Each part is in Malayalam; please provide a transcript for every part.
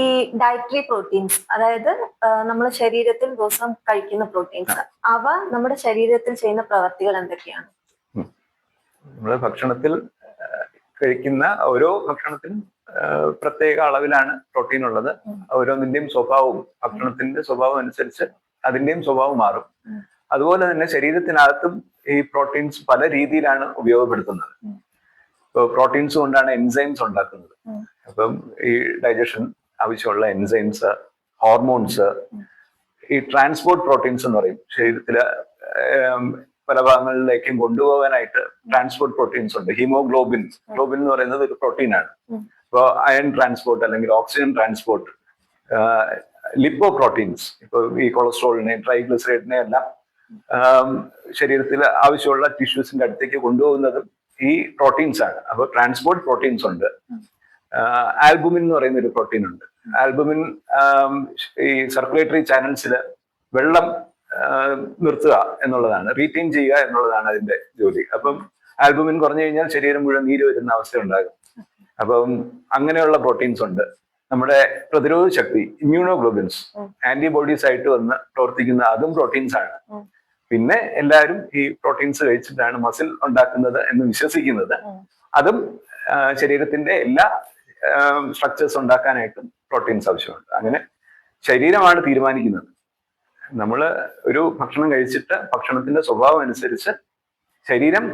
ഈ ഡയറ്ററി പ്രോട്ടീൻസ് അതായത് നമ്മുടെ ശരീരത്തിൽ ദിവസം കഴിക്കുന്ന പ്രോട്ടീൻസ് അവ നമ്മുടെ ശരീരത്തിൽ ചെയ്യുന്ന പ്രവർത്തികൾ എന്തൊക്കെയാണ്? നമ്മുടെ ഭക്ഷണത്തിൽ കഴിക്കുന്ന ഓരോ ഭക്ഷണത്തിനും പ്രത്യേക അളവിലാണ് പ്രോട്ടീൻ ഉള്ളത്. ഓരോന്നിന്റെയും സ്വഭാവവും ഭക്ഷണത്തിന്റെ സ്വഭാവം അനുസരിച്ച് അതിന്റെയും സ്വഭാവം മാറും. അതുപോലെ തന്നെ ശരീരത്തിനകത്തും ഈ പ്രോട്ടീൻസ് പല രീതിയിലാണ് ഉപയോഗപ്പെടുത്തുന്നത്. ഇപ്പൊ പ്രോട്ടീൻസ് കൊണ്ടാണ് എൻസൈംസ് ഉണ്ടാക്കുന്നത്. അപ്പം ഈ ഡൈജഷൻ ആവശ്യമുള്ള എൻസൈംസ് ഹോർമോൺസ് ഈ ട്രാൻസ്പോർട്ട് പ്രോട്ടീൻസ് എന്ന് പറയും. ശരീരത്തിലെ പല ഭാഗങ്ങളിലേക്കും കൊണ്ടുപോകാനായിട്ട് ട്രാൻസ്പോർട്ട് പ്രോട്ടീൻസ് ഉണ്ട്. ഹീമോഗ്ലോബിൻ ഗ്ലോബിൻ എന്ന് പറയുന്നത് ഒരു പ്രോട്ടീനാണ് ആണ്. ഇപ്പോൾ അയൺ ട്രാൻസ്പോർട്ട് അല്ലെങ്കിൽ ഓക്സിജൻ ട്രാൻസ്പോർട്ട് ലിപ്പോ പ്രോട്ടീൻസ് ഇപ്പോൾ ഈ കൊളസ്ട്രോളിനെ ട്രൈഗ്ലിസറൈഡിനെ എല്ലാം ശരീരത്തിൽ ആവശ്യമുള്ള ടിഷ്യൂസിന്റെ അടുത്തേക്ക് കൊണ്ടുപോകുന്നതും ഈ പ്രോട്ടീൻസ് ആണ്. അപ്പോൾ ട്രാൻസ്പോർട്ട് പ്രോട്ടീൻസ് ഉണ്ട്. ആൽബുമിൻ എന്ന് പറയുന്ന ഒരു പ്രോട്ടീൻ ഉണ്ട്. ആൽബുമിൻ ഈ സർക്കുലേറ്ററി ചാനൽസിൽ വെള്ളം നിർത്തുക എന്നുള്ളതാണ് റീറ്റെയിൻ ചെയ്യുക എന്നുള്ളതാണ് അതിന്റെ ജോലി. അപ്പം ആൽബുമിൻ കുറഞ്ഞു കഴിഞ്ഞാൽ ശരീരം മുഴുവൻ നീര് വരുന്ന അവസ്ഥ ഉണ്ടാകും. അപ്പം അങ്ങനെയുള്ള പ്രോട്ടീൻസ് ഉണ്ട്. നമ്മുടെ പ്രതിരോധ ശക്തി ഇമ്മ്യൂണോഗ്ലോബിൻസ് ഉം. ആന്റിബോഡീസ് ആയിട്ട് വന്ന് പ്രവർത്തിക്കുന്ന അതും പ്രോട്ടീൻസ് ആണ്. പിന്നെ എല്ലാവരും ഈ പ്രോട്ടീൻസ് കഴിച്ചിട്ടാണ് മസിൽ ഉണ്ടാക്കുന്നത് എന്ന് വിശ്വസിക്കുന്നത്. അതും ശരീരത്തിന്റെ എല്ലാ സ്ട്രക്ചേഴ്സ് ഉണ്ടാക്കാനായിട്ടും പ്രോട്ടീൻസ് ആവശ്യമുണ്ട്. അങ്ങനെ ശരീരമാണ് തീരുമാനിക്കുന്നത്. നമ്മൾ ഒരു ഭക്ഷണം കഴിച്ചിട്ട് ഭക്ഷണത്തിന്റെ സ്വഭാവം അനുസരിച്ച് ശരീരം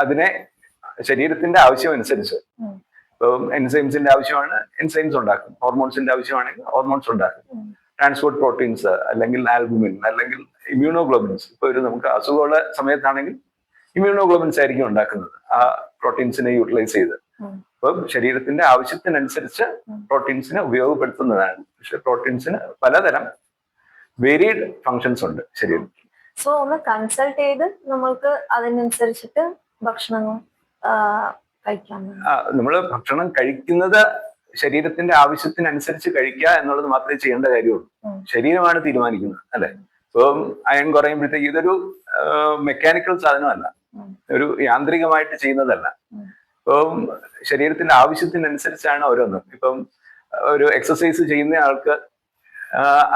അതിനെ ശരീരത്തിന്റെ ആവശ്യം അനുസരിച്ച്. ഇപ്പം എൻസൈംസിന്റെ ആവശ്യമാണ് എൻസൈംസ് ഉണ്ടാക്കും. ഹോർമോൺസിന്റെ ആവശ്യമാണെങ്കിൽ ഹോർമോൺസ് ഉണ്ടാക്കും. ട്രാൻസ്പോർട്ട് പ്രോട്ടീൻസ് അല്ലെങ്കിൽ ആൽബുമിൻ അല്ലെങ്കിൽ ഇമ്മ്യൂണോഗ്ലോബിൻസ് ഇപ്പൊ ഒരു നമുക്ക് അസുഖമുള്ള സമയത്താണെങ്കിൽ ഇമ്മ്യൂണോഗ്ലോബിൻസ് ആയിരിക്കും ഉണ്ടാക്കുന്നത് ആ പ്രോട്ടീൻസിനെ യൂട്ടിലൈസ് ചെയ്ത്. അപ്പം ശരീരത്തിന്റെ ആവശ്യത്തിനനുസരിച്ച് പ്രോട്ടീൻസിനെ ഉപയോഗപ്പെടുത്തുന്നതാണ്. പക്ഷെ പ്രോട്ടീൻസിന് പലതരം വേരിയഡ് ഫങ്ഷൻസ് ഉണ്ട് ശരീരത്തിൽ. സോ ഒന്ന് കൺസൾട്ട് ചെയ്ത് നമ്മൾക്ക് അതിനനുസരിച്ചിട്ട് ഭക്ഷണങ്ങൾ കഴിക്കാം. നമ്മൾ ഭക്ഷണം കഴിക്കുന്നത് ശരീരത്തിന്റെ ആവശ്യത്തിനനുസരിച്ച് കഴിക്കുക എന്നുള്ളത് മാത്രമേ ചെയ്യേണ്ട കാര്യമുള്ളൂ. ശരീരമാണ് തീരുമാനിക്കുന്നത് അല്ലെ? ഇപ്പം അയൺ കുറയുമ്പോഴത്തേക്ക് ഇതൊരു മെക്കാനിക്കൽ സാധനമല്ല. ഒരു യാന്ത്രികമായിട്ട് ചെയ്യുന്നതല്ല. ഇപ്പം ശരീരത്തിന്റെ ആവശ്യത്തിനനുസരിച്ചാണ് ഓരോന്നും. ഇപ്പം ഒരു എക്സസൈസ് ചെയ്യുന്ന ആൾക്ക്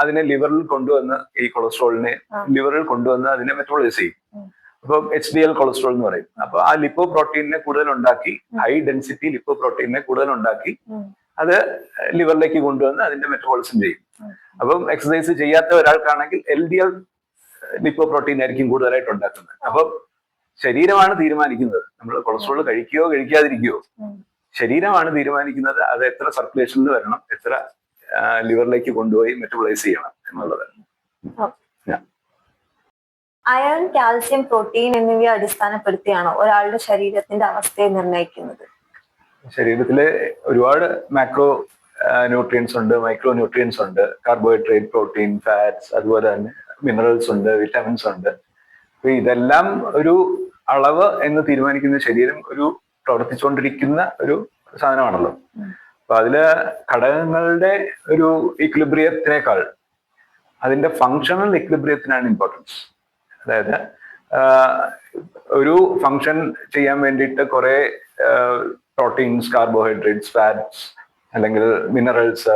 അതിനെ ലിവറിൽ കൊണ്ടുവന്ന് ഈ കൊളസ്ട്രോളിനെ. ലിവറിൽ കൊണ്ടുവന്ന് അതിനെ മെറ്റബോളൈസ് ചെയ്യും. അപ്പം എച്ച് ഡി എൽ കൊളസ്ട്രോൾ എന്ന് പറയും. അപ്പൊ ആ ലിപ്പോ പ്രോട്ടീനെ കൂടുതൽ ഉണ്ടാക്കി ഹൈ ഡെൻസിറ്റി ലിപ്പോ പ്രോട്ടീനെ കൂടുതൽ ഉണ്ടാക്കി അത് ലിവറിലേക്ക് കൊണ്ടുവന്ന് അതിന്റെ മെറ്റബോളിസം ചെയ്യും. അപ്പം എക്സസൈസ് ചെയ്യാത്ത ഒരാൾക്കാണെങ്കിൽ L D L lipoprotein ആയിരിക്കും കൂടുതലായിട്ട് ഉണ്ടാക്കുന്നത്. അപ്പം ശരീരമാണ് തീരുമാനിക്കുന്നത്. നമ്മൾ കൊളസ്ട്രോൾ കഴിക്കുകയോ കഴിക്കാതിരിക്കുകയോ. ശരീരമാണ് തീരുമാനിക്കുന്നത്. അത് എത്ര സർക്കുലേഷനിൽ വരണം എത്ര ലിവറിലേക്ക് കൊണ്ടുപോയി മെറ്റബോളൈസ് ചെയ്യണം എന്നുള്ളത്. അയൺ കാൽസ്യം പ്രോട്ടീൻ എന്നിവയെ അടിസ്ഥാനപ്പെടുത്തിയാണ് ഒരാളുടെ ശരീരത്തിന്റെ അവസ്ഥയെ നിർണയിക്കുന്നത്? ശരീരത്തിലെ ഒരുപാട് മാക്രോ ന്യൂട്രിയൻസ് ഉണ്ട് മൈക്രോ ന്യൂട്രിയൻസ് ഉണ്ട്. കാർബോഹൈഡ്രേറ്റ് പ്രോട്ടീൻ ഫാറ്റ്സ് അതുപോലെ തന്നെ മിനറൽസ് ഉണ്ട് വിറ്റാമിൻസ് ഉണ്ട്. ഇതെല്ലാം ഒരു അളവ് എന്ന് തീരുമാനിക്കുന്ന ശരീരം ഒരു പ്രവർത്തിച്ചുകൊണ്ടിരിക്കുന്ന ഒരു സാധനമാണല്ലോ. അപ്പൊ അതിൽ ഘടകങ്ങളുടെ ഒരു ഇക്ലിബ്രിയത്തിനേക്കാൾ അതിന്റെ ഫങ്ഷണൽ ഇക്ലിബ്രിയത്തിനാണ് ഇമ്പോർട്ടൻസ് അതായത് ഒരു ഫങ്ഷൻ ചെയ്യാൻ വേണ്ടിയിട്ട് കുറെ പ്രോട്ടീൻസ് കാർബോഹൈഡ്രേറ്റ്സ് ഫാറ്റ്സ് അല്ലെങ്കിൽ മിനറൽസ്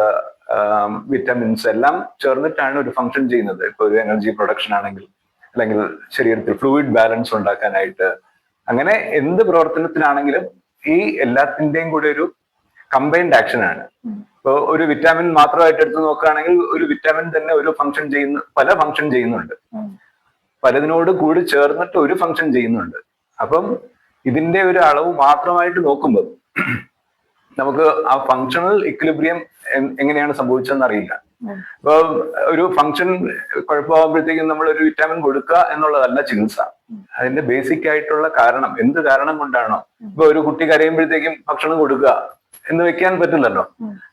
വിറ്റമിൻസ് എല്ലാം ചേർന്നിട്ടാണ് ഒരു ഫങ്ഷൻ ചെയ്യുന്നത്. ഇപ്പൊ ഒരു എനർജി പ്രൊഡക്ഷൻ ആണെങ്കിൽ. അല്ലെങ്കിൽ ശരീരത്തിൽ ഫ്ലൂയിഡ് ബാലൻസ് ഉണ്ടാക്കാനായിട്ട്. അങ്ങനെ എന്ത് പ്രവർത്തനത്തിനാണെങ്കിലും ഈ എല്ലാത്തിന്റെയും കൂടെ ഒരു കമ്പൈൻഡ് ആക്ഷൻ ആണ്. ഇപ്പോൾ ഒരു വിറ്റാമിൻ മാത്രമായിട്ട് എടുത്ത് നോക്കുകയാണെങ്കിൽ ഒരു വിറ്റാമിൻ തന്നെ ഒരു ഫംഗ്ഷൻ ചെയ്യുന്ന പല ഫംഗ്ഷൻ ചെയ്യുന്നുണ്ട്. പലതിനോട് കൂടി ചേർന്നിട്ട് ഒരു ഫംഗ്ഷൻ ചെയ്യുന്നുണ്ട്. അപ്പം ഇതിന്റെ ഒരു അളവ് മാത്രമായിട്ട് നോക്കുമ്പോൾ നമുക്ക് ആ ഫങ്ഷണൽ ഇക്വിലിബ്രിയം എങ്ങനെയാണ് സംഭവിച്ചതെന്ന് അറിയില്ല. ഇപ്പൊ ഒരു ഫംഗ്ഷൻ കുഴപ്പമാകുമ്പോഴത്തേക്കും നമ്മൾ ഒരു വിറ്റാമിൻ കൊടുക്കുക എന്നുള്ളതല്ല ചികിത്സ അതിന്റെ ബേസിക് ആയിട്ടുള്ള കാരണം എന്ത് കാരണം കൊണ്ടാണോ ഇപ്പൊ ഒരു കുട്ടി കരയുമ്പോഴത്തേക്കും ഭക്ഷണം കൊടുക്കുക എന്ന് വെക്കാൻ പറ്റില്ലല്ലോ.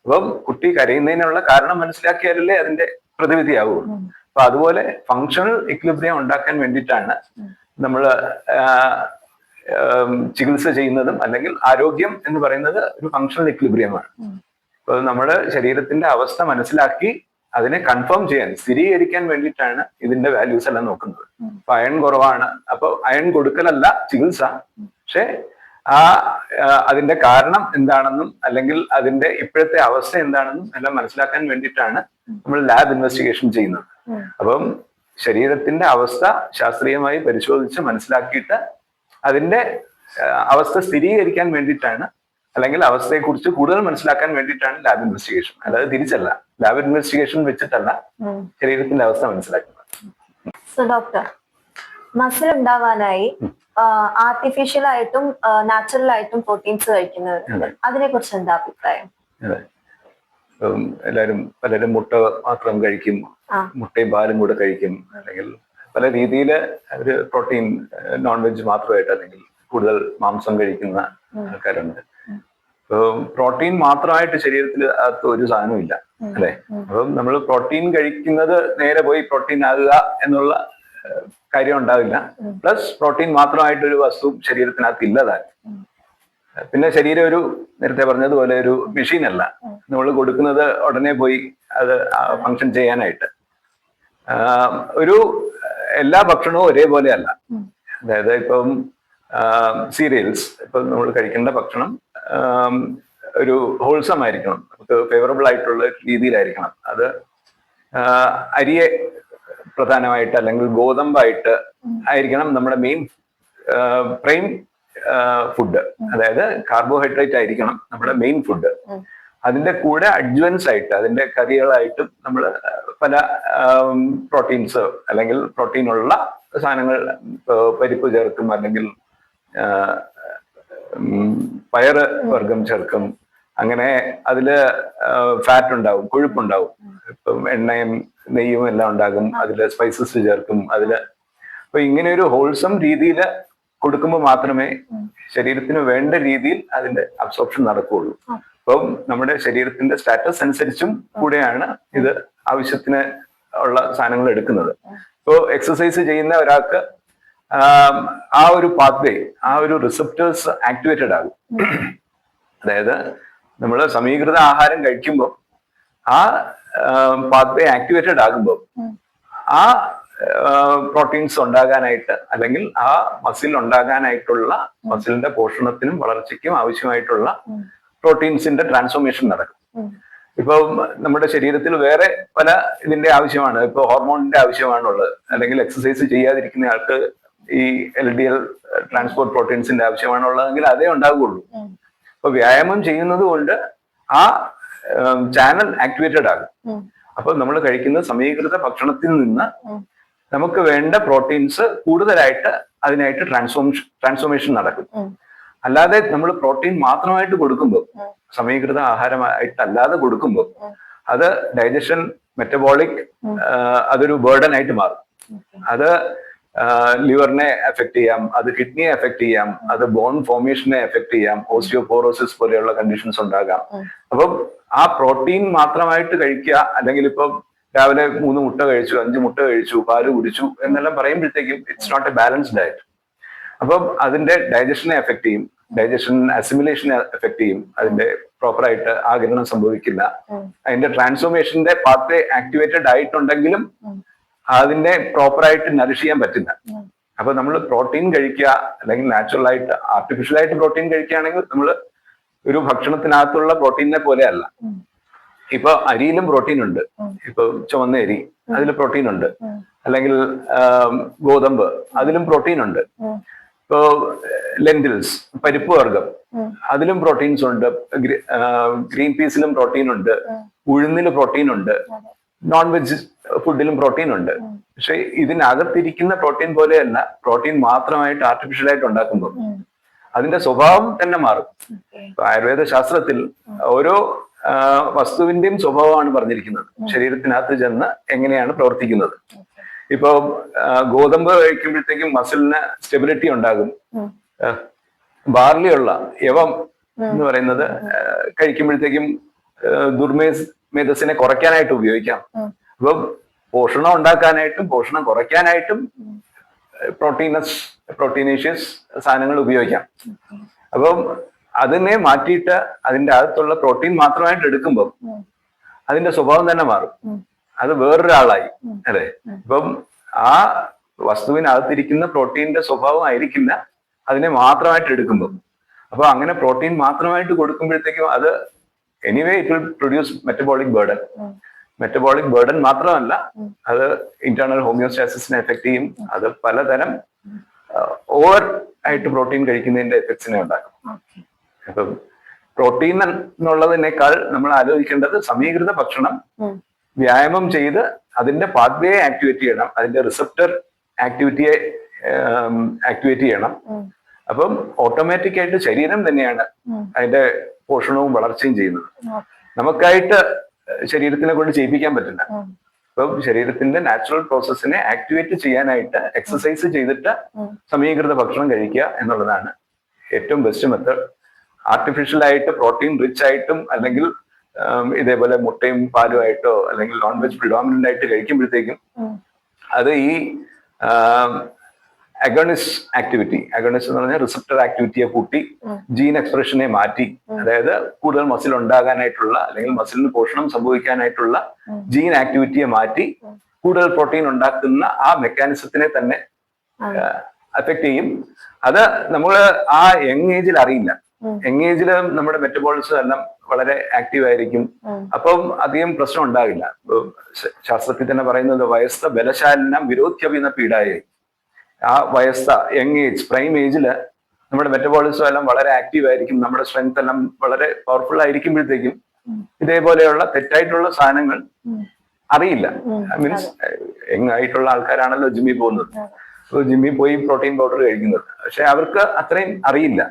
അപ്പം കുട്ടി കരയുന്നതിനുള്ള കാരണം മനസ്സിലാക്കിയാലല്ലേ അതിന്റെ പ്രതിവിധിയാവുള്ളൂ. അപ്പൊ അതുപോലെ ഫങ്ഷണൽ ഇക്ലിബ്രിയം ഉണ്ടാക്കാൻ വേണ്ടിയിട്ടാണ് നമ്മൾ ചികിത്സ ചെയ്യുന്നതും അല്ലെങ്കിൽ ആരോഗ്യം എന്ന് പറയുന്നത് ഒരു ഫങ്ഷണൽ ഇക്വിലിബ്രിയമാണ് ഉം. അപ്പൊ നമ്മുടെ ശരീരത്തിന്റെ അവസ്ഥ മനസ്സിലാക്കി അതിനെ കൺഫേം ചെയ്യാൻ സ്ഥിരീകരിക്കാൻ വേണ്ടിയിട്ടാണ് ഇതിന്റെ വാല്യൂസ് എല്ലാം നോക്കുന്നത്. അപ്പൊ അയൺ കുറവാണ്. അപ്പൊ അയൺ കൊടുക്കലല്ല ചികിത്സ. പക്ഷെ ആ അതിന്റെ കാരണം എന്താണെന്നും അല്ലെങ്കിൽ അതിന്റെ ഇപ്പോഴത്തെ അവസ്ഥ എന്താണെന്നും എല്ലാം മനസ്സിലാക്കാൻ വേണ്ടിയിട്ടാണ് നമ്മൾ ലാബ് ഇൻവെസ്റ്റിഗേഷൻ ചെയ്യുന്നത്. അപ്പം ശരീരത്തിന്റെ അവസ്ഥ ശാസ്ത്രീയമായി പരിശോധിച്ച് മനസ്സിലാക്കിയിട്ട് അതിന്റെ അവസ്ഥ സ്ഥിരീകരിക്കാൻ വേണ്ടിയിട്ടാണ് അല്ലെങ്കിൽ അവസ്ഥയെക്കുറിച്ച് കൂടുതൽ മനസ്സിലാക്കാൻ വേണ്ടിയിട്ടാണ് ലാബ് ഇൻവെസ്റ്റിഗേഷൻ അല്ലാതെ തിരിച്ചല്ല. ലാബ് ഇൻവെസ്റ്റിഗേഷൻ വെച്ചിട്ടല്ല ശരീരത്തിന്റെ അവസ്ഥ മനസ്സിലാക്കുന്നത്. സോ ഡോക്ടർ മസിൽ ഉണ്ടാവാനായി ആർട്ടിഫിഷ്യൽ ആയിട്ടും നാച്ചുറൽ ആയിട്ടും പ്രോട്ടീൻസ് കഴിക്കുന്നത് അതെ. അതിനെ കുറിച്ച് എന്താ അഭിപ്രായം? എല്ലാരും എല്ലാവരും പലരും മുട്ട മാത്രം കഴിക്കും മുട്ടയും പാലും കൂടെ കഴിക്കും അല്ലെങ്കിൽ പല രീതിയിൽ അവർ പ്രോട്ടീൻ നോൺ വെജ് മാത്രമായിട്ട് അല്ലെങ്കിൽ കൂടുതൽ മാംസം കഴിക്കുന്ന ആൾക്കാരുണ്ട്. പ്രോട്ടീൻ മാത്രമായിട്ട് ശരീരത്തിൽ അകത്ത് ഒരു സാധനമില്ല ഇല്ല അല്ലെ? അപ്പം നമ്മൾ പ്രോട്ടീൻ കഴിക്കുന്നത് നേരെ പോയി പ്രോട്ടീൻ ആകുക എന്നുള്ള കാര്യം ഉണ്ടാവില്ല. പ്ലസ് പ്രോട്ടീൻ മാത്രമായിട്ട് ഒരു വസ്തു ശരീരത്തിനകത്ത് ഇല്ലതായി പിന്നെ ശരീരം ഒരു നേരത്തെ പറഞ്ഞതുപോലെ ഒരു മെഷീൻ അല്ല നമ്മൾ കൊടുക്കുന്നത് ഉടനെ പോയി അത് ഫങ്ഷൻ ചെയ്യാനായിട്ട്. ഒരു എല്ലാ ഭക്ഷണവും ഒരേപോലെ അല്ല അതായത് ഇപ്പം സീരിയൽസ് ഇപ്പം നമ്മൾ കഴിക്കേണ്ട ഭക്ഷണം ഒരു ഹോൾസം ആയിരിക്കണം. നമുക്ക് ഫേവറബിൾ ആയിട്ടുള്ള രീതിയിലായിരിക്കണം. അത് അരിയെ പ്രധാനമായിട്ട് അല്ലെങ്കിൽ ഗോതമ്പായിട്ട് ആയിരിക്കണം നമ്മുടെ മെയിൻ പ്രൈം ഫുഡ് അതായത് കാർബോഹൈഡ്രേറ്റ് ആയിരിക്കണം നമ്മുടെ മെയിൻ ഫുഡ് അതിന്റെ കൂടെ അഡ്വൻസ് ആയിട്ട് അതിന്റെ കറികളായിട്ടും നമ്മൾ പല പ്രോട്ടീൻസ് അല്ലെങ്കിൽ പ്രോട്ടീൻ ഉള്ള സാധനങ്ങൾ പരിപ്പ് ചേർക്കും അല്ലെങ്കിൽ പയറ് വർഗം ചേർക്കും. അങ്ങനെ അതിൽ ഫാറ്റ് ഉണ്ടാവും കൊഴുപ്പുണ്ടാവും. ഇപ്പം എണ്ണയും നെയ്യും എല്ലാം ഉണ്ടാകും അതിൽ സ്പൈസസ് ചേർക്കും അതിൽ. അപ്പൊ ഇങ്ങനെ ഒരു ഹോൾസം രീതിയിൽ കൊടുക്കുമ്പോൾ മാത്രമേ ശരീരത്തിന് വേണ്ട രീതിയിൽ അതിന്റെ അബ്സോർപ്ഷൻ നടക്കുകയുള്ളൂ. അപ്പം നമ്മുടെ ശരീരത്തിന്റെ സ്റ്റാറ്റസ് അനുസരിച്ചും കൂടെയാണ് ഇത് ആവശ്യത്തിന് ഉള്ള സാധനങ്ങൾ എടുക്കുന്നത്. ഇപ്പോൾ എക്സസൈസ് ചെയ്യുന്ന ഒരാൾക്ക് ആം, ഒരു പാത്വേ ആ ഒരു റിസപ്റ്റേഴ്സ് ആക്ടിവേറ്റഡ് ആകും. അതായത് നമ്മൾ സമീകൃത ആഹാരം കഴിക്കുമ്പോൾ ആ പാത്വേ ആക്ടിവേറ്റഡ് ആകുമ്പോൾ ആ പ്രോട്ടീൻസ് ഉണ്ടാകാനായിട്ട് അല്ലെങ്കിൽ ആ മസിൽ ഉണ്ടാകാനായിട്ടുള്ള മസിലിന്റെ പോഷണത്തിനും വളർച്ചയ്ക്കും ആവശ്യമായിട്ടുള്ള പ്രോട്ടീൻസിന്റെ ട്രാൻസ്ഫോർമേഷൻ നടക്കും. ഇപ്പൊ നമ്മുടെ ശരീരത്തിൽ വേറെ പല ഇതിന്റെ ആവശ്യമാണ്. ഇപ്പൊ ഹോർമോണിന്റെ ആവശ്യമാണുള്ളത്. അല്ലെങ്കിൽ എക്സസൈസ് ചെയ്യാതിരിക്കുന്ന ആൾക്ക് ഈ എൽ ഡി എൽ ട്രാൻസ്പോർട്ട് പ്രോട്ടീൻസിന്റെ ആവശ്യമാണുള്ളതെങ്കിൽ അതേ ഉണ്ടാകുള്ളൂ അപ്പൊ വ്യായാമം ചെയ്യുന്നത് കൊണ്ട് ആ ചാനൽ ആക്ടിവേറ്റഡ് ആകും. അപ്പൊ നമ്മൾ കഴിക്കുന്ന സമീകൃത ഭക്ഷണത്തിൽ നിന്ന് നമുക്ക് വേണ്ട പ്രോട്ടീൻസ് കൂടുതലായിട്ട് അതിനായിട്ട് ട്രാൻസ്ഫോർമേഷൻ ട്രാൻസ്ഫോർമേഷൻ നടക്കും. അല്ലാതെ നമ്മൾ പ്രോട്ടീൻ മാത്രമായിട്ട് കൊടുക്കുമ്പോൾ സമീകൃത ആഹാരമായിട്ടല്ലാതെ കൊടുക്കുമ്പോൾ അത് ഡൈജഷൻ മെറ്റബോളിക് അതൊരു ബേർഡൻ ആയിട്ട് മാറും. അത് ലിവറിനെ എഫക്ട് ചെയ്യാം അത് കിഡ്നിയെ എഫക്ട് ചെയ്യാം അത് ബോൺ ഫോർമേഷനെ എഫക്ട് ചെയ്യാം ഓസിയോപോറോസിസ് പോലെയുള്ള കണ്ടീഷൻസ് ഉണ്ടാകാം. അപ്പം ആ പ്രോട്ടീൻ മാത്രമായിട്ട് കഴിക്കുക അല്ലെങ്കിൽ ഇപ്പം രാവിലെ മൂന്ന് മുട്ട കഴിച്ചു അഞ്ച് മുട്ട കഴിച്ചു പാൽ കുടിച്ചു എന്നെല്ലാം പറയുമ്പോഴത്തേക്കും it's not a balanced diet അപ്പം അതിന്റെ ഡൈജഷനെ എഫക്ട് ചെയ്യും ഡൈജഷൻ അസിമുലേഷനെ എഫക്ട് ചെയ്യും അതിന്റെ പ്രോപ്പറായിട്ട് ആകിരണം സംഭവിക്കില്ല. അതിന്റെ ട്രാൻസ്ഫോർമേഷന്റെ പാത്വേ ആക്ടിവേറ്റഡ് ആയിട്ടുണ്ടെങ്കിലും അതിനെ പ്രോപ്പറായിട്ട് നറിഷ് ചെയ്യാൻ പറ്റില്ല. അപ്പൊ നമ്മൾ പ്രോട്ടീൻ കഴിക്കുക അല്ലെങ്കിൽ നാച്ചുറൽ ആയിട്ട് ആർട്ടിഫിഷ്യൽ ആയിട്ട് പ്രോട്ടീൻ കഴിക്കുകയാണെങ്കിൽ നമ്മൾ ഒരു ഭക്ഷണത്തിനകത്തുള്ള പ്രോട്ടീനെ പോലെ അല്ല. ഇപ്പൊ അരിയിലും പ്രോട്ടീൻ ഉണ്ട്. ഇപ്പൊ ചുവന്ന അരി അതിൽ പ്രോട്ടീൻ ഉണ്ട്. അല്ലെങ്കിൽ ഗോതമ്പ് അതിലും പ്രോട്ടീൻ ഉണ്ട്. ഇപ്പോ ലെന്റിൽസ് പരിപ്പ് വർഗം അതിലും പ്രോട്ടീൻസ് ഉണ്ട്. ഗ്രീൻ പീസിലും പ്രോട്ടീൻ ഉണ്ട്. ഉഴുന്നിൽ പ്രോട്ടീൻ ഉണ്ട്. നോൺ വെജ് ഫുഡിലും പ്രോട്ടീൻ ഉണ്ട് പക്ഷെ ഇതിനകത്തിരിക്കുന്ന പ്രോട്ടീൻ പോലെയല്ല. പ്രോട്ടീൻ മാത്രമായിട്ട് ആർട്ടിഫിഷ്യൽ ആയിട്ട് ഉണ്ടാക്കുമ്പോൾ. അതിന്റെ സ്വഭാവം തന്നെ മാറും. ആയുർവേദ ശാസ്ത്രത്തിൽ ഓരോ വസ്തുവിന്റെയും സ്വഭാവമാണ് പറഞ്ഞിരിക്കുന്നത്. ശരീരത്തിനകത്ത് ചെന്ന് എങ്ങനെയാണ് പ്രവർത്തിക്കുന്നത്. ഇപ്പൊ ഗോതമ്പ് കഴിക്കുമ്പോഴത്തേക്കും മസിലിന് സ്റ്റെബിലിറ്റി ഉണ്ടാകും. ബാർലിയുള്ള യവം എന്ന് പറയുന്നത് കഴിക്കുമ്പോഴത്തേക്കും ദുർമേസ് മേധസ്സിനെ കുറയ്ക്കാനായിട്ട് ഉപയോഗിക്കാം. അപ്പം പോഷണം ഉണ്ടാക്കാനായിട്ടും പോഷണം കുറയ്ക്കാനായിട്ടും പ്രോട്ടീനസ് പ്രോട്ടീനേഷ്യസ് സാധനങ്ങൾ ഉപയോഗിക്കാം. അപ്പം അതിനെ മാറ്റിയിട്ട് അതിന്റെ അകത്തുള്ള പ്രോട്ടീൻ മാത്രമായിട്ട് എടുക്കുമ്പോൾ അതിന്റെ സ്വഭാവം തന്നെ മാറും. അത് വേറൊരാളായി അല്ലെ? ഇപ്പം ആ വസ്തുവിനകത്തിരിക്കുന്ന പ്രോട്ടീന്റെ സ്വഭാവം ആയിരിക്കില്ല അതിനെ മാത്രമായിട്ട് എടുക്കുമ്പോൾ അപ്പൊ അങ്ങനെ പ്രോട്ടീൻ മാത്രമായിട്ട് കൊടുക്കുമ്പോഴത്തേക്കും അത് anyway it will produce metabolic burden metabolic burden മാത്രമല്ല അത് ഇന്റേണൽ ഹോമിയോസ്റ്റാസിസിനെ എഫക്ട് ചെയ്യും. അത് പലതരം ഓവർ ആയിട്ട് പ്രോട്ടീൻ കഴിക്കുന്നതിന്റെ എഫക്ട്സിനെ ഉണ്ടാക്കും. അപ്പം പ്രോട്ടീൻ എന്നുള്ളതിനേക്കാൾ നമ്മൾ ആലോചിക്കേണ്ടത് സമീകൃത ഭക്ഷണം വ്യായാമം ചെയ്ത് അതിന്റെ പാത്വേ ആക്ടിവേറ്റ് ചെയ്യണം. അതിന്റെ റിസപ്റ്റർ ആക്ടിവിറ്റിയെ ആക്ടിവേറ്റ് ചെയ്യണം. അപ്പം ഓട്ടോമാറ്റിക് ആയിട്ട് ശരീരം തന്നെയാണ് അതിന്റെ പോഷണവും വളർച്ചയും ചെയ്യുന്നത്. നമുക്കായിട്ട് ശരീരത്തിനെ കൊണ്ട് ചെയ്യിപ്പിക്കാൻ പറ്റില്ല. അപ്പം ശരീരത്തിന്റെ നാച്ചുറൽ പ്രോസസ്സിനെ ആക്ടിവേറ്റ് ചെയ്യാനായിട്ട് എക്സസൈസ് ചെയ്തിട്ട് സമീകൃത ഭക്ഷണം കഴിക്കുക എന്നുള്ളതാണ് ഏറ്റവും ബെസ്റ്റ് മെത്തേഡ് ആർട്ടിഫിഷ്യൽ ആയിട്ട് പ്രോട്ടീൻ റിച്ച് ആയിട്ടും അല്ലെങ്കിൽ ഇതേപോലെ മുട്ടയും പാലും ആയിട്ടോ അല്ലെങ്കിൽ നോൺ വെജ് പ്രിഡോമിനന്റ് ആയിട്ട് കഴിക്കുമ്പോഴത്തേക്കും അത് ഈ അഗണിസ് ആക്ടിവിറ്റി അഗണിസ് എന്ന് പറഞ്ഞാൽ റിസപ്റ്റർ ആക്ടിവിറ്റിയെ കൂട്ടി ജീൻ എക്സ്പ്രഷനെ മാറ്റി അതായത് കൂടുതൽ മസിൽ ഉണ്ടാകാനായിട്ടുള്ള അല്ലെങ്കിൽ മസിലിന് പോഷണം സംഭവിക്കാനായിട്ടുള്ള. ജീൻ ആക്ടിവിറ്റിയെ മാറ്റി. കൂടുതൽ പ്രോട്ടീൻ ഉണ്ടാക്കുന്ന ആ മെക്കാനിസത്തിനെ തന്നെ. അഫക്ട് ചെയ്യും അത് നമ്മൾ ആ യങ് ഏജിൽ അറിയില്ല. യങ് ഏജിൽ നമ്മുടെ മെറ്റബോളിസം എല്ലാം വളരെ ആക്റ്റീവ് ആയിരിക്കും. അപ്പം അധികം പ്രശ്നം ഉണ്ടാകില്ല ശാസ്ത്രത്തിൽ തന്നെ പറയുന്നത് വയസ്സ ബലശാലിനം വിരോധ്യപിന്ന പീഡായി ആ വയസ്സ യങ് ഏജ് പ്രൈം ഏജിൽ നമ്മുടെ മെറ്റബോളിസം എല്ലാം വളരെ ആക്റ്റീവ് ആയിരിക്കും. നമ്മുടെ സ്ട്രെങ്ത് എല്ലാം വളരെ പവർഫുൾ ആയിരിക്കുമ്പോഴത്തേക്കും. ഇതേപോലെയുള്ള തെറ്റായിട്ടുള്ള സാധനങ്ങൾ അറിയില്ല. മീൻസ് യങ് ആയിട്ടുള്ള ആൾക്കാരാണല്ലോ ജിമ്മിൽ പോകുന്നത്. ജിമ്മി അപ്പോൾ ജിമ്മിൽ പോയി പ്രോട്ടീൻ പൗഡർ കഴിക്കുന്നത്. പക്ഷെ അവർക്ക് അത്രയും അറിയില്ല.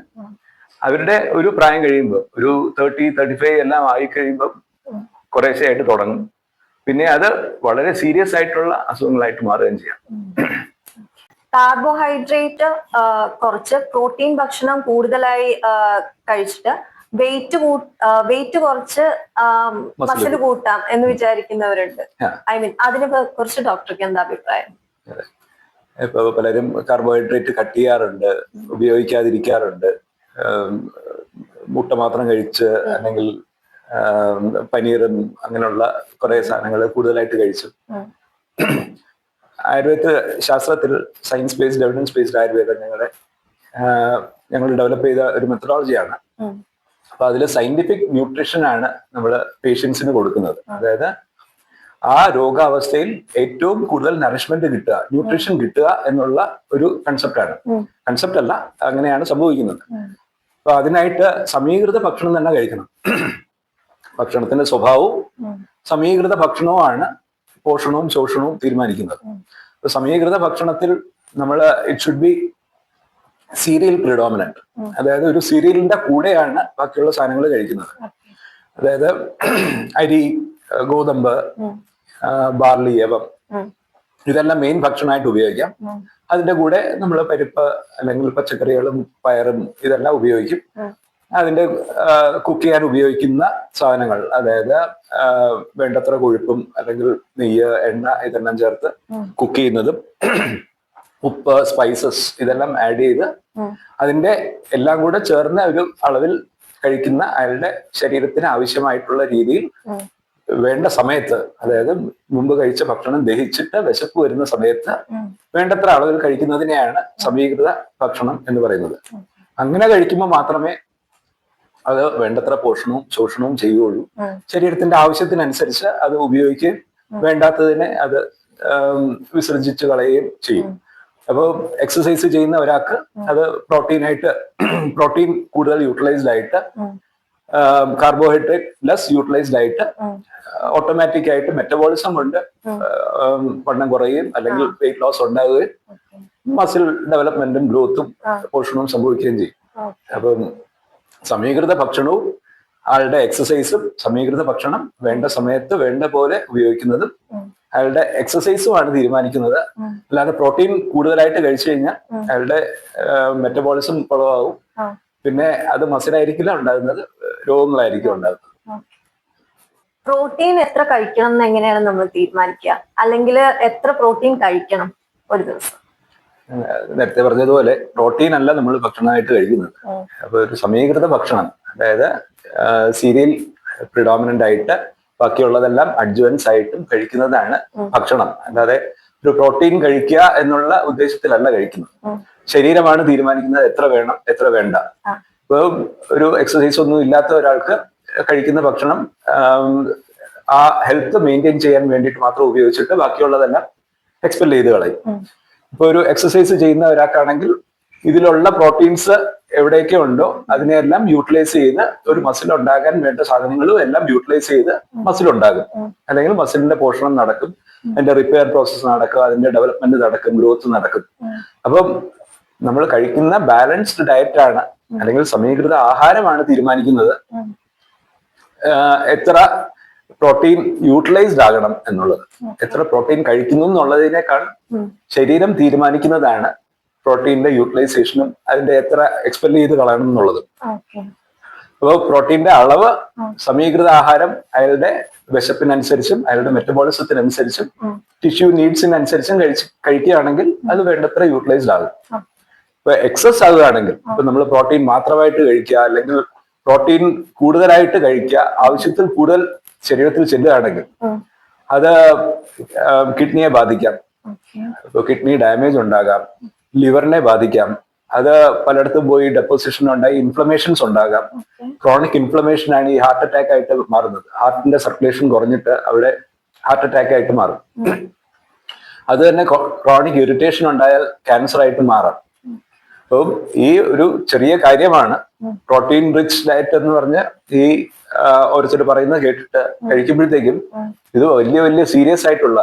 അവരുടെ ഒരു പ്രായം കഴിയുമ്പോൾ ഒരു തേർട്ടി തേർട്ടി ഫൈവ് എല്ലാം ആയി കഴിയുമ്പോൾ. കുറേശ്ശെ ആയിട്ട് തുടങ്ങും. പിന്നെ അത് വളരെ സീരിയസ് ആയിട്ടുള്ള അസുഖങ്ങളായിട്ട് മാറുകയും ചെയ്യാം. കാർബോഹൈഡ്രേറ്റ് കുറച്ച് പ്രോട്ടീൻ ഭക്ഷണം കൂടുതലായി കഴിച്ചിട്ട് വെയിറ്റ് വെയിറ്റ് കുറച്ച് മസിൽ കൂട്ടാം. എന്ന് വിചാരിക്കുന്നവരുണ്ട്. ഐ മീൻ അതിനെ കുറിച്ച് ഡോക്ടർക്ക് എന്താ അഭിപ്രായം? ഇപ്പൊ പലരും കാർബോഹൈഡ്രേറ്റ് കട്ട് ചെയ്യാറുണ്ട് ഉപയോഗിക്കാതിരിക്കാറുണ്ട്. മുട്ട മാത്രം കഴിച്ച് അല്ലെങ്കിൽ പനീറും അങ്ങനെയുള്ള കുറെ സാധനങ്ങൾ കൂടുതലായിട്ട് കഴിച്ചു. ആയുർവേദ ശാസ്ത്രത്തിൽ സയൻസ് ബേസ്ഡ് എവിഡൻസ് ബേസ്ഡ് ആയുർവേദം ഞങ്ങളെ ഞങ്ങൾ ഡെവലപ്പ് ചെയ്ത ഒരു മെത്തഡോളജിയാണ്. അപ്പൊ അതിൽ സയന്റിഫിക് ന്യൂട്രീഷൻ ആണ് നമ്മൾ പേഷ്യൻസിന് കൊടുക്കുന്നത്. അതായത് ആ രോഗാവസ്ഥയിൽ ഏറ്റവും കൂടുതൽ നറിഷ്മെന്റ് കിട്ടുക ന്യൂട്രീഷൻ കിട്ടുക എന്നുള്ള ഒരു കൺസെപ്റ്റാണ്. കൺസെപ്റ്റ് അല്ല അങ്ങനെയാണ് സംഭവിക്കുന്നത്. അപ്പൊ അതിനായിട്ട് സമീകൃത ഭക്ഷണം തന്നെ കഴിക്കണം. ഭക്ഷണത്തിന്റെ സ്വഭാവവും സമീകൃത സമീകൃത ഭക്ഷണവുമാണ് പോഷണവും ശോഷണവും തീരുമാനിക്കുന്നത്. സമീകൃത ഭക്ഷണത്തിൽ നമ്മൾ it should be cereal predominant അതായത് ഒരു സീരിയലിന്റെ കൂടെയാണ് ബാക്കിയുള്ള സാധനങ്ങൾ കഴിക്കുന്നത്. അതായത് അരി ഗോതമ്പ് ബാർലി യവം. ഇതെല്ലാം മെയിൻ ഭക്ഷണമായിട്ട് ഉപയോഗിക്കാം. അതിന്റെ കൂടെ നമ്മൾ പരിപ്പ് അല്ലെങ്കിൽ പച്ചക്കറികളും പയറും ഇതെല്ലാം ഉപയോഗിക്കും. ഉം. അതിന്റെ കുക്ക് ചെയ്യാൻ ഉപയോഗിക്കുന്ന സാധനങ്ങൾ അതായത് വേണ്ടത്ര കൊഴുപ്പും അല്ലെങ്കിൽ നെയ്യ് എണ്ണ ഇതെല്ലാം ചേർത്ത്. കുക്ക് ചെയ്യുന്നതും ഉപ്പ് സ്പൈസസ് ഇതെല്ലാം ആഡ് ചെയ്ത്. അതിന്റെ എല്ലാം കൂടെ ചേർന്ന ഒരു അളവിൽ കഴിക്കുന്ന അയാളുടെ ശരീരത്തിന് ആവശ്യമായിട്ടുള്ള രീതിയിൽ വേണ്ട സമയത്ത് അതായത് മുമ്പ് കഴിച്ച ഭക്ഷണം ദഹിച്ചിട്ട് വിശപ്പ് വരുന്ന സമയത്ത് വേണ്ടത്ര അളവിൽ കഴിക്കുന്നതിനെയാണ് സമീകൃത ഭക്ഷണം എന്ന് പറയുന്നത് അങ്ങനെ കഴിക്കുമ്പോൾ മാത്രമേ അത് വേണ്ടത്ര പോഷണവും ശോഷണവും ചെയ്യുകയുള്ളൂ ശരീരത്തിന്റെ ആവശ്യത്തിനനുസരിച്ച് അത് ഉപയോഗിക്കുകയും വേണ്ടാത്തതിനെ അത് വിസർജിച്ചു കളയുകയും ചെയ്യും അപ്പോൾ എക്സസൈസ് ചെയ്യുന്ന ഒരാൾക്ക് അത് പ്രോട്ടീനായിട്ട് പ്രോട്ടീൻ കൂടുതൽ യൂട്ടിലൈസ്ഡ് ആയിട്ട്. കാർബോഹൈഡ്രേറ്റ് ലെസ് യൂട്ടിലൈസ്ഡ് ആയിട്ട്. ഓട്ടോമാറ്റിക് ആയിട്ട് മെറ്റബോളിസം കൊണ്ട് വണ്ണം കുറയുകയും അല്ലെങ്കിൽ വെയിറ്റ് ലോസ് ഉണ്ടാകുകയും. മസിൽ ഡെവലപ്മെന്റും ഗ്രോത്തും. പോഷണവും സംഭവിക്കുകയും ചെയ്യും. അപ്പം സമീകൃത ഭക്ഷണവും ആളുടെ എക്സസൈസും സമീകൃത ഭക്ഷണം വേണ്ട സമയത്ത് വേണ്ട പോലെ ഉപയോഗിക്കുന്നതും അയാളുടെ അയാളുടെ എക്സസൈസുമാണ് തീരുമാനിക്കുന്നത്. അല്ലാതെ പ്രോട്ടീൻ കൂടുതലായിട്ട് കഴിച്ചു കഴിഞ്ഞാൽ അയാളുടെ മെറ്റബോളിസം കുറവാകും. പിന്നെ അത് മസിലായിരിക്കില്ല ഉണ്ടാകുന്നത് രോഗങ്ങളായിരിക്കും ഉണ്ടാകുന്നത്. പ്രോട്ടീൻ എത്ര കഴിക്കണം എന്ന് എങ്ങനെയാണ് നമ്മൾ തീരുമാനിക്കുക? അല്ലെങ്കിൽ എത്ര പ്രോട്ടീൻ കഴിക്കണം ഒരു ദിവസം? നേരത്തെ പറഞ്ഞതുപോലെ പ്രോട്ടീൻ അല്ല നമ്മൾ ഭക്ഷണമായിട്ട് കഴിക്കുന്നത്. അപ്പൊ ഒരു സമീകൃത ഭക്ഷണം അതായത് സീരിയൽ പ്രിഡോമിനന്റ് ആയിട്ട് ബാക്കിയുള്ളതെല്ലാം അഡ്ജുവൻസ് ആയിട്ടും കഴിക്കുന്നതാണ് ഭക്ഷണം. അല്ലാതെ ഒരു പ്രോട്ടീൻ കഴിക്കുക എന്നുള്ള ഉദ്ദേശത്തിലല്ല കഴിക്കുന്നത്. ശരീരമാണ് തീരുമാനിക്കുന്നത് എത്ര വേണം എത്ര വേണ്ട. ഇപ്പൊ ഒരു എക്സസൈസ് ഒന്നും ഇല്ലാത്ത ഒരാൾക്ക് കഴിക്കുന്ന ഭക്ഷണം ആ ഹെൽത്ത് മെയിന്റെയിൻ ചെയ്യാൻ വേണ്ടിയിട്ട് മാത്രം ഉപയോഗിച്ചിട്ട് ബാക്കിയുള്ളതെല്ലാം എക്സ്പെൽ ചെയ്ത് കളയും. ഇപ്പൊ ഒരു എക്സസൈസ് ചെയ്യുന്ന ഒരാൾക്കാണെങ്കിൽ ഇതിലുള്ള പ്രോട്ടീൻസ് എവിടെയൊക്കെ ഉണ്ടോ അതിനെല്ലാം യൂട്ടിലൈസ് ചെയ്ത് ഒരു മസിൽ ഉണ്ടാകാൻ വേണ്ട സാധനങ്ങളും എല്ലാം യൂട്ടിലൈസ് ചെയ്ത് മസിൽ ഉണ്ടാകും. അല്ലെങ്കിൽ മസിലിന്റെ പോഷണം നടക്കും. അതിന്റെ റിപ്പയർ പ്രോസസ് നടക്കും. അതിന്റെ ഡെവലപ്മെന്റ് നടക്കും. ഗ്രോത്ത് നടക്കും. അപ്പം നമ്മൾ കഴിക്കുന്ന ബാലൻസ്ഡ് ഡയറ്റ് ആണ് അല്ലെങ്കിൽ സമീകൃത ആഹാരമാണ് തീരുമാനിക്കുന്നത്. എത്ര പ്രോട്ടീൻ യൂട്ടിലൈസ്ഡ് ആകണം എന്നുള്ളത്. എത്ര പ്രോട്ടീൻ കഴിക്കുന്നു എന്നുള്ളതിനേക്കാൾ ശരീരം തീരുമാനിക്കുന്നതാണ് പ്രോട്ടീന്റെ യൂട്ടിലൈസേഷനും അതിന്റെ എത്ര എക്സ്പെൻഡ് ചെയ്ത് കളയണം എന്നുള്ളതും. അപ്പോൾ പ്രോട്ടീന്റെ അളവ് സമീകൃത ആഹാരം അയാളുടെ വിശപ്പിനനുസരിച്ചും അയാളുടെ മെറ്റബോളിസത്തിനനുസരിച്ചും ടിഷ്യു നീഡ്സിനനുസരിച്ചും കഴിച്ച് കഴിക്കുകയാണെങ്കിൽ അത് വേണ്ടത്ര യൂട്ടിലൈസ്ഡ് ആകും. ഇപ്പൊ എക്സസ് ആകുകയാണെങ്കിൽ ഇപ്പൊ നമ്മൾ പ്രോട്ടീൻ മാത്രമായിട്ട് കഴിക്കുക അല്ലെങ്കിൽ പ്രോട്ടീൻ കൂടുതലായിട്ട് കഴിക്കുക ആവശ്യത്തിൽ കൂടുതൽ ശരീരത്തിൽ ചെല്ലുകയാണെങ്കിൽ. അത് കിഡ്നിയെ ബാധിക്കാം. കിഡ്നി ഡാമേജ് ഉണ്ടാകാം ലിവറിനെ ബാധിക്കാം അത് പലയിടത്തും പോയി ഡെപ്പോസിഷൻ ഉണ്ടായി ഇൻഫ്ലമേഷൻസ് ഉണ്ടാകാം. ക്രോണിക് ഇൻഫ്ലമേഷൻ ആണ് ഈ ഹാർട്ട് അറ്റാക്ക് ആയിട്ട് മാറുന്നത്. ഹാർട്ടിന്റെ സർക്കുലേഷൻ കുറഞ്ഞിട്ട് അവിടെ ഹാർട്ട് അറ്റാക്ക് ആയിട്ട് മാറും. അത് തന്നെ ക്രോണിക് ഇറിറ്റേഷൻ ഉണ്ടായാൽ ക്യാൻസർ ആയിട്ട് മാറാം. അപ്പം ഈ ഒരു ചെറിയ കാര്യമാണ്. പ്രോട്ടീൻ റിച്ച് ഡയറ്റ് എന്ന് പറഞ്ഞ ഈ ഓരോരുത്തർ പറയുന്നത് കേട്ടിട്ട് കഴിക്കുമ്പോഴത്തേക്കും ഇത് വലിയ വലിയ സീരിയസ് ആയിട്ടുള്ള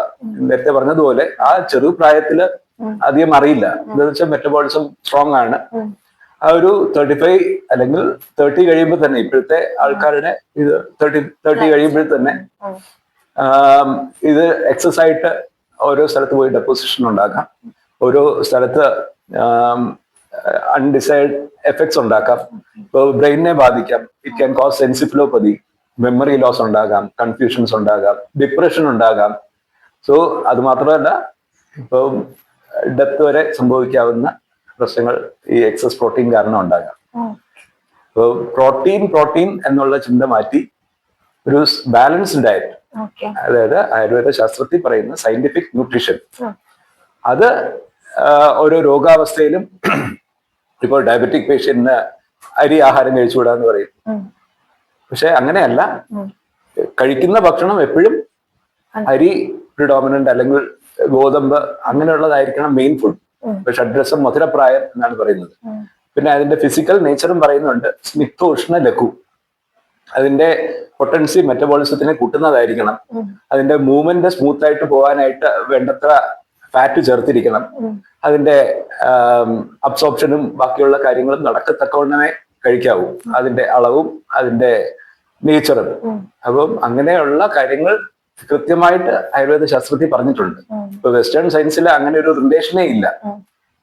നേരത്തെ പറഞ്ഞതുപോലെ ആ ചെറു പ്രായത്തിൽ ഉം. അധികം അറിയില്ല. എന്താണെന്ന് വെച്ചാൽ മെറ്റബോളിസം സ്ട്രോങ് ആണ്. ആ ഒരു തേർട്ടി ഫൈവ് അല്ലെങ്കിൽ തേർട്ടി കഴിയുമ്പോൾ തന്നെ ഇപ്പോഴത്തെ ആൾക്കാരുടെ ഇത് തേർട്ടി തേർട്ടി കഴിയുമ്പോൾ തന്നെ ഇത് എക്സസ് ആയിട്ട് ഓരോ സ്ഥലത്ത് പോയി ഡെപ്പോസിഷൻ ഉണ്ടാക്കാം. ഓരോ സ്ഥലത്ത് അൺഡിസൈഡ് എഫക്ട്സ് ഉണ്ടാക്കാം. ബ്രെയിനിനെ ബാധിക്കാം. It can cause സെൻസിഫിലോപ്പതി memory loss ഉണ്ടാകാം കൺഫ്യൂഷൻസ് ഉണ്ടാകാം ഡിപ്രഷൻ ഉണ്ടാകാം. സോ അത് മാത്രമല്ല ഇപ്പം ഡെത്ത് വരെ സംഭവിക്കാവുന്ന പ്രശ്നങ്ങൾ ഈ എക്സസ് പ്രോട്ടീൻ കാരണം ഉണ്ടാകാം. ഉം. ഇപ്പോൾ പ്രോട്ടീൻ പ്രോട്ടീൻ എന്നുള്ള ചിന്ത മാറ്റി ഒരു ബാലൻസ്ഡ് ഡയറ്റ് അതായത് ആയുർവേദ ശാസ്ത്രത്തിൽ പറയുന്ന സയന്റിഫിക് ന്യൂട്രീഷൻ അത് ഓരോ രോഗാവസ്ഥയിലും ഇപ്പോൾ ഡയബറ്റിക് പേഷ്യന്റിന് അരി ആഹാരം കഴിച്ചുകൂടാന്ന് പറയും. ഉം. പക്ഷെ അങ്ങനെയല്ല. കഴിക്കുന്ന ഭക്ഷണം എപ്പോഴും അരി പ്രിഡോമിനന്റ് അല്ലെങ്കിൽ ഗോതമ്പ് അങ്ങനെയുള്ളതായിരിക്കണം മെയിൻ ഫുഡ് ഷഡ്രസം മധുരപ്രായം എന്നാണ് പറയുന്നത്. പിന്നെ അതിന്റെ ഫിസിക്കൽ നേച്ചറും പറയുന്നുണ്ട്. സ്നിഗ്ധോഷ്ണ ലഘു. അതിന്റെ പൊട്ടൻസി മെറ്റബോളിസത്തിനെ കൂട്ടുന്നതായിരിക്കണം. അതിന്റെ മൂവ്മെന്റ് സ്മൂത്ത് ആയിട്ട് പോകാനായിട്ട് വേണ്ടത്ര ഫാറ്റ് ചേർത്തിരിക്കണം. അതിന്റെ അബ്സോപ്ഷനും ബാക്കിയുള്ള കാര്യങ്ങളും നടക്കത്തക്കവണ്ണമേ കഴിക്കാവൂ. അതിന്റെ അളവും അതിന്റെ നേച്ചറും. അപ്പം അങ്ങനെയുള്ള കാര്യങ്ങൾ കൃത്യമായിട്ട് ആയുർവേദ ശാസ്ത്രത്തിൽ പറഞ്ഞിട്ടുണ്ട്. ഇപ്പൊ വെസ്റ്റേൺ സയൻസിൽ അങ്ങനെ ഒരു റിലേഷനേ ഇല്ല.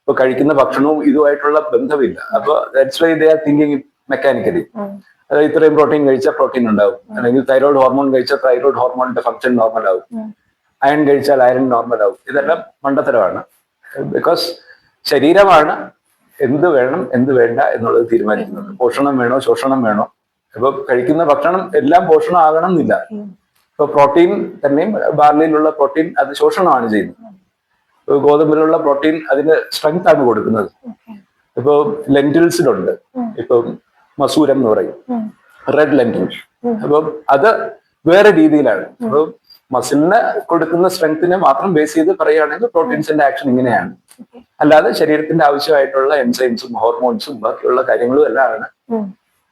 ഇപ്പൊ കഴിക്കുന്ന ഭക്ഷണവും ഇതുമായിട്ടുള്ള ബന്ധമില്ല. അപ്പൊ that's why they are thinking mechanically. അതായത് ഇത്രയും പ്രോട്ടീൻ കഴിച്ചാൽ പ്രോട്ടീൻ ഉണ്ടാവും. അല്ലെങ്കിൽ തൈറോയ്ഡ് ഹോർമോൺ കഴിച്ചാൽ തൈറോയ്ഡ് ഹോർമോണിന്റെ ഫംഗ്ഷൻ നോർമൽ ആവും. അയൺ കഴിച്ചാൽ അയൺ നോർമൽ ആവും. ഇതെല്ലാം മണ്ടത്തരമാണ്. ബിക്കോസ് ശരീരമാണ് എന്ത് വേണം എന്ത് വേണ്ട എന്നുള്ളത് തീരുമാനിക്കുന്നത്. പോഷണം വേണോ ശോഷണം വേണോ? ഇപ്പൊ കഴിക്കുന്ന ഭക്ഷണം എല്ലാം പോഷണം ആകണം എന്നില്ല. ഇപ്പൊ പ്രോട്ടീൻ തന്നെയും ബാർലിയിലുള്ള പ്രോട്ടീൻ അത് ശോഷണമാണ് ചെയ്യുന്നത്. ഗോതമ്പിലുള്ള പ്രോട്ടീൻ അതിന് സ്ട്രെങ്ത് ആണ് കൊടുക്കുന്നത്. ഇപ്പൊ ലെന്റിൽസിലുണ്ട്. ഇപ്പൊ മസൂരം എന്ന് പറയും. റെഡ് ലെന്റിൽ അപ്പം അത് വേറെ രീതിയിലാണ്. അപ്പൊ മസിലിന് കൊടുക്കുന്ന സ്ട്രെങ്ത്തിനെ മാത്രം ബേസ് ചെയ്ത് പറയുകയാണെങ്കിൽ പ്രോട്ടീൻസിന്റെ ആക്ഷൻ ഇങ്ങനെയാണ് അല്ലാതെ ശരീരത്തിന്റെ ആവശ്യമായിട്ടുള്ള എൻസൈംസും ഹോർമോൺസും ബാക്കിയുള്ള കാര്യങ്ങളും എല്ലാമാണ്.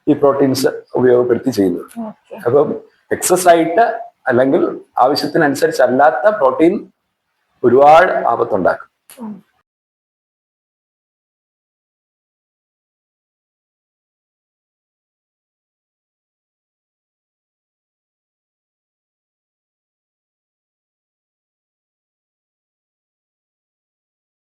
ഈ പ്രോട്ടീൻസ് ഉപയോഗപ്പെടുത്തി ചെയ്യുന്നത് അപ്പം എക്സസ് ആയിട്ട് അല്ലെങ്കിൽ ആവശ്യത്തിനനുസരിച്ച് അല്ലാത്ത പ്രോട്ടീൻ ഒരുപാട് ആപത്തുണ്ടാക്കും.